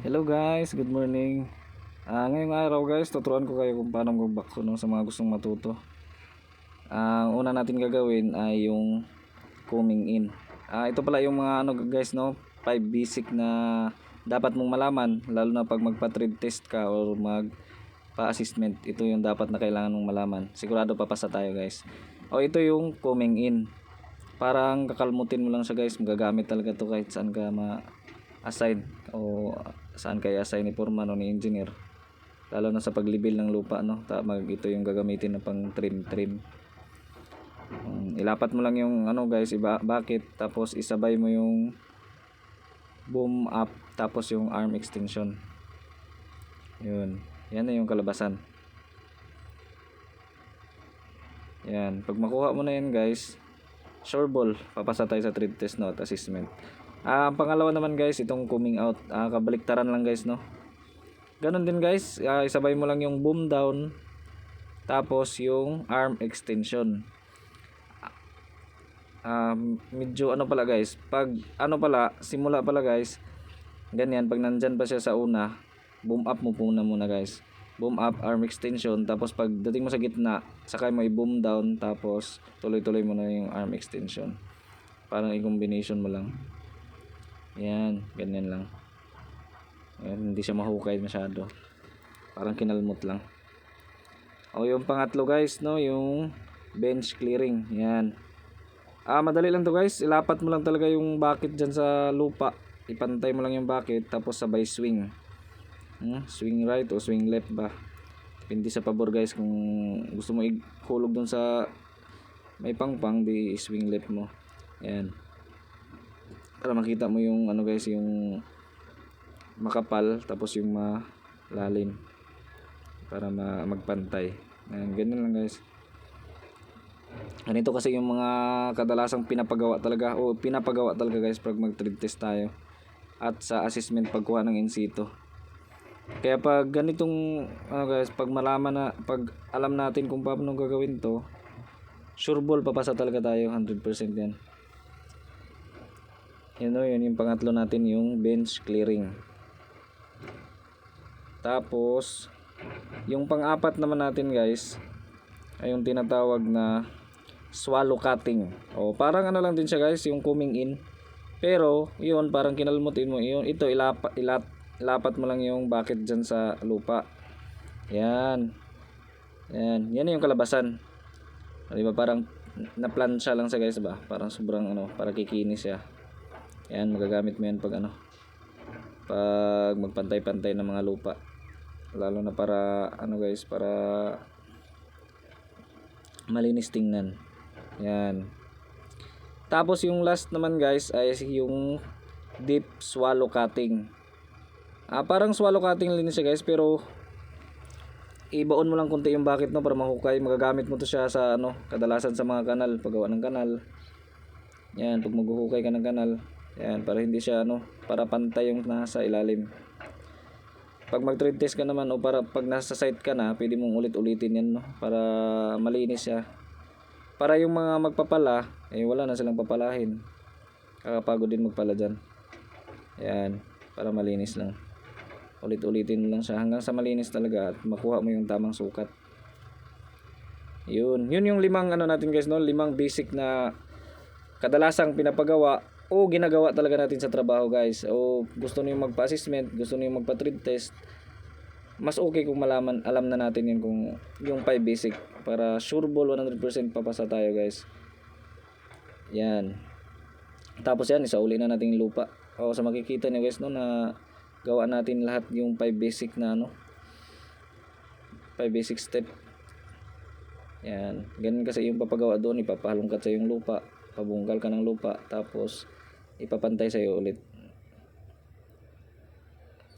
Hello guys, good morning. Ah, ngayong araw guys, tuturuan ko kayo kung paano mag-backho no, sa mga gustong matuto. Ang una natin gagawin ay yung coming in. Ah, ito pala yung mga ano guys no, 5 basic na dapat mong malaman lalo na pag magpa-trade test ka or mag pa-assessment. Ito yung dapat na kailangan mong malaman. Sigurado papasa tayo guys. O ito yung coming in. Parang kakalmutin mo lang siya guys, magagamit talaga to kahit saan ka ma-assign o saan kaya assign ni foreman o ni engineer? Lalo na sa paglibil ng lupa no? Ta mag ito yung gagamitin na pang trim trim. Um, ilapat mo lang yung ano guys iba bakit tapos isabay mo yung boom up tapos yung arm extension. Yun. Yan na yung kalabasan. Yan. Pag makuha mo na yan guys sure ball papasa tayo sa trade test no at assessment Ah, ang pangalawa naman guys, itong coming out. Ah, kabaliktaran lang guys, no. Ganon din guys, ah, isabay mo lang yung boom down tapos yung arm extension. Ah, medyo ano pala guys, pag ano pala, simula pala guys, ganyan pag nandyan pa siya sa una, boom up mo muna muna guys. Boom up, arm extension, tapos pag dating mo sa gitna, sakay mo i-boom down, tapos tuloy-tuloy mo na yung arm extension. Parang i-combination mo lang. Yan, ganyan lang. Ayan, hindi siya mahukay masyado. Parang kinalmot lang. O yung pangatlo guys, no, yung bench clearing. Yan. Ah, madali lang to guys. Ilapat mo lang talaga yung bucket dyan sa lupa. Ipantay mo lang yung bucket tapos sabay swing. Hmm, swing right o swing left ba. Depende sa pabor guys kung gusto mo ihulog dun sa may pangpang di swing left mo. Yan para makita mo yung ano guys yung makapal tapos yung malalim para ma magpantay. Ayan, ganyan lang guys. Ganito kasi yung mga kadalasang pinapagawa talaga o pinapagawa talaga guys pag mag trade test tayo at sa assessment pagkuha ng in situ kaya pag ganitong ano guys pag malaman na pag alam natin kung paano gagawin to sure ball papasa talaga tayo 100% yan yun o, yun yung pangatlo natin yung bench clearing. Tapos, yung pang-apat naman natin guys, ay yung tinatawag na swallow cutting. O, parang ano lang din siya guys, yung coming in. Pero, yun, parang kinalmutin mo. Yun, ito, ilapa, ilat, ilapat mo lang yung bucket dyan sa lupa. Yan. Yan. Yan yung kalabasan. O, diba, parang na-plansya lang siya guys ba? Parang sobrang ano, para kikinis siya. Yan, magagamit mo yan pag ano, pag magpantay-pantay ng mga lupa. Lalo na para, ano guys, para malinis tingnan. Yan. Tapos yung last naman guys ay yung deep swallow cutting. Ah, parang swallow cutting linis siya guys pero ibaon mo lang konti yung bucket no para mahukay. Magagamit mo to siya sa ano, kadalasan sa mga kanal, paggawa ng kanal. Yan, pag maghuhukay ka ng kanal, yan, para hindi siya ano, para pantay yung nasa ilalim. Pag mag-trade test ka naman o para pag nasa site ka na, pwede mong ulit-ulitin yan no, para malinis siya. Para yung mga magpapala, eh wala na silang papalahin. Kakapagod din magpala dyan. Yan, para malinis lang. Ulit-ulitin lang siya hanggang sa malinis talaga at makuha mo yung tamang sukat. Yun, yun yung limang ano natin guys no, limang basic na kadalasang pinapagawa o ginagawa talaga natin sa trabaho guys. O gusto niyo magpa-assessment gusto niyo magpa-trade test mas okay kung malaman alam na natin yun kung yung 5 basic. Para sure ball 100% papasa tayo guys. Yan. Tapos yan isauli na natin lupa. O sa makikita niyo guys no na gawa natin lahat yung 5 basic na ano 5 basic step. Yan. Ganun kasi yung papagawa doon ipapahalongkat sa yung lupa pabungkal ka ng lupa tapos ipapantay sa iyo ulit.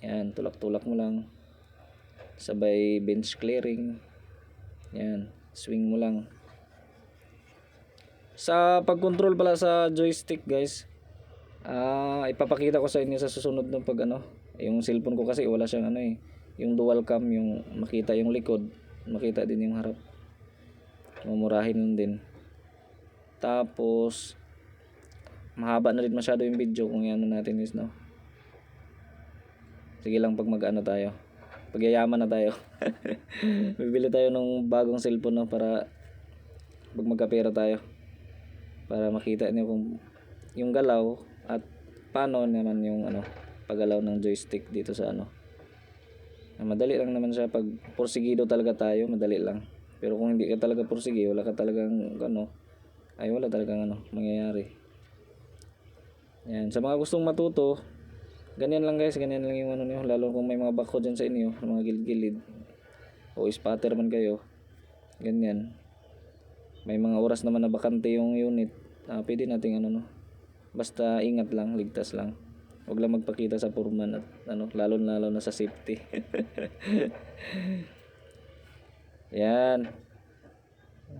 Yan tulak-tulak mo lang. Sabay bench clearing. Yan swing mo lang. Sa pag-control pala sa joystick guys ah ipapakita ko sa inyo sa susunod ng pag ano yung cellphone ko kasi wala siyang ano eh yung dual cam yung makita yung likod makita din yung harap. Mamurahin lang din. Tapos mahaba na rin masyado yung video kung yan natin is no Sige lang pag mag-ano tayo. Pagyayaman na tayo. Bibili tayo ng bagong cellphone no, para pag magkapera tayo. Para makita niyo kung yung galaw at paano naman yung ano paggalaw ng joystick dito sa ano. Ah, Madali lang naman siya pag porsigido talaga tayo, madali lang. Pero kung hindi ka talaga porsige, wala ka talagang ano, ay wala talagang ano mangyayari. Yan, sa mga gustong matuto, ganyan lang guys, ganyan lang yung ano niyo, lalo kung may mga bako dyan sa inyo, mga gilid-gilid o spatter man kayo. Ganyan. May mga oras naman na bakante yung unit. Ah, pwede nating ano no. Basta ingat lang, ligtas lang. Huwag lang magpakita sa foreman at ano, lalo lalo na sa safety. Yan.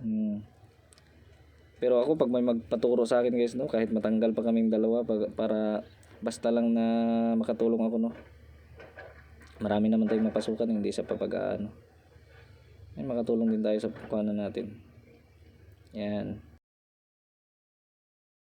Hmm. Pero ako pag may magpaturo sa akin guys no, kahit matanggal pa kaming dalawa pag, para basta lang na makatulong ako no. Marami naman tayong mapasukan hindi sa papag ano. Ay makatulong din tayo sa kukuhanan natin. Yan.